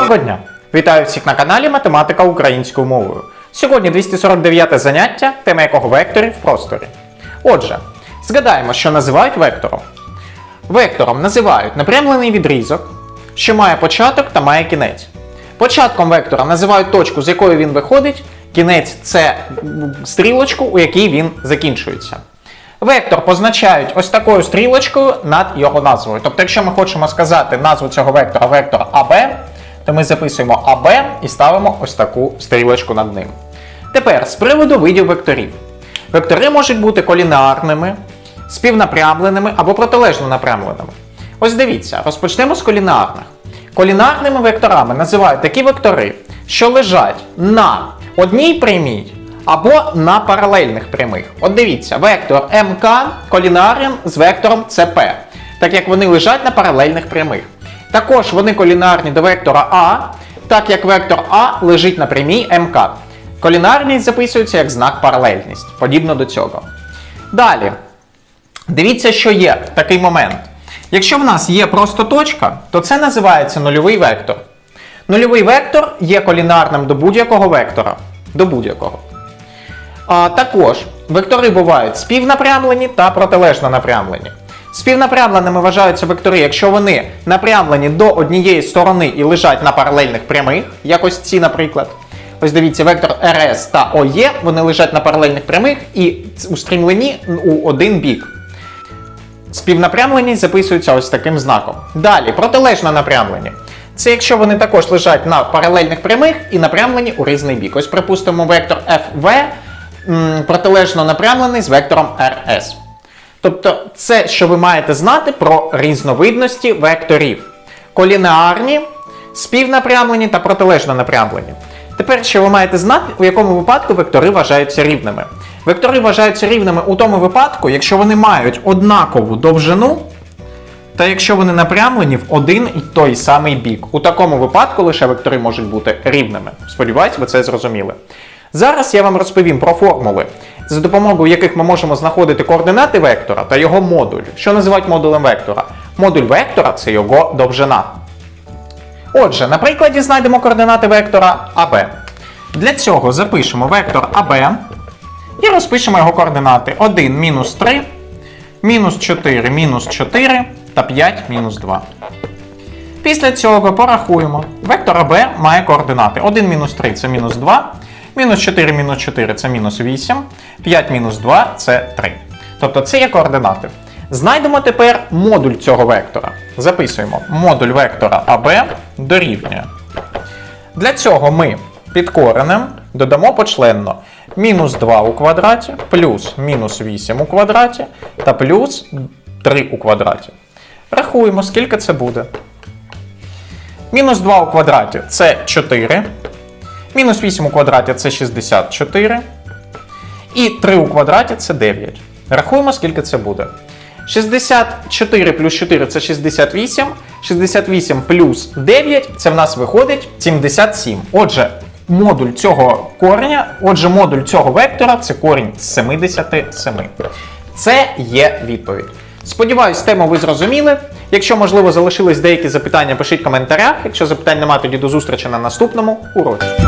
Доброго дня! Вітаю всіх на каналі Математика українською мовою. Сьогодні 249 заняття, тема якого векторів в просторі. Отже, згадаємо, що називають вектором. Вектором називають напрямлений відрізок, що має початок та має кінець. Початком вектора називають точку, з якої він виходить, кінець це стрілочку, у якій він закінчується. Вектор позначають ось такою стрілочкою над його назвою. Тобто, якщо ми хочемо сказати назву цього вектора вектор АБ, то ми записуємо АБ і ставимо ось таку стрілочку над ним. Тепер з приводу видів векторів. Вектори можуть бути колінарними, співнапрямленими або протилежно напрямленими. Ось дивіться, розпочнемо з колінарних. Колінарними векторами називають такі вектори, що лежать на одній прямій або на паралельних прямих. От дивіться, вектор МК колінарен з вектором ЦП, так як вони лежать на паралельних прямих. Також вони колінарні до вектора А, так як вектор А лежить на прямій МК. Колінарність записується як знак паралельність, подібно до цього. Далі, Дивіться, що є такий момент. Якщо в нас є просто точка, то це називається нульовий вектор. Нульовий вектор є колінарним до будь-якого вектора. До будь-якого. А, також вектори бувають співнапрямлені та протилежно напрямлені. Співнапрямленими вважаються вектори, якщо вони напрямлені до однієї сторони і лежать на паралельних прямих, як ось ці, наприклад. Ось дивіться, вектор РС та ОЄ, вони лежать на паралельних прямих і устремлені у один бік. Співнапрямленість записується ось таким знаком. Далі, протилежно напрямлені. Це якщо вони також лежать на паралельних прямих і напрямлені у різний бік. Ось припустимо, вектор м, протилежно напрямлений з вектором RS. Тобто, це, що ви маєте знати про різновидності векторів: колінеарні, співнапрямлені та протилежно напрямлені. Тепер ще ви маєте знати, у якому випадку вектори вважаються рівними. Вектори вважаються рівними у тому випадку, якщо вони мають однакову довжину, та якщо вони напрямлені в один і той самий бік. У такому випадку лише вектори можуть бути рівними. Сподіваюсь, ви це зрозуміли. Зараз я вам розповім про формули, за допомогою яких ми можемо знаходити координати вектора та його модуль. Що називають модулем вектора? Модуль вектора це його довжина. Отже, на прикладі знайдемо координати вектора АБ. Для цього запишемо вектор АБ і розпишемо його координати 1 мінус 3, мінус 4 мінус 4 та 5 мінус 2. Після цього порахуємо. Вектор АБ має координати 1 мінус 3 це мінус 2, мінус 4 мінус 4 це мінус 8, 5 мінус 2 це 3. Тобто це є координати. Знайдемо тепер модуль цього вектора. Записуємо модуль вектора АБ дорівнює. Для цього ми під коренем додамо почленно мінус 2 у квадраті, плюс мінус 8 у квадраті та плюс 3 у квадраті. Рахуємо, скільки це буде. Мінус 2 у квадраті це 4. Мінус 8 у квадраті це 64. І 3 у квадраті це 9. Рахуємо, скільки це буде. 64 плюс 4 це 68. 68 плюс 9 це в нас виходить 77. Отже, модуль цього кореня, отже, модуль цього вектора це корінь з 77. Це є відповідь. Сподіваюсь, тему ви зрозуміли. Якщо, можливо, залишились деякі запитання, пишіть в коментарях. Якщо запитань немає, тоді до зустрічі на наступному уроці.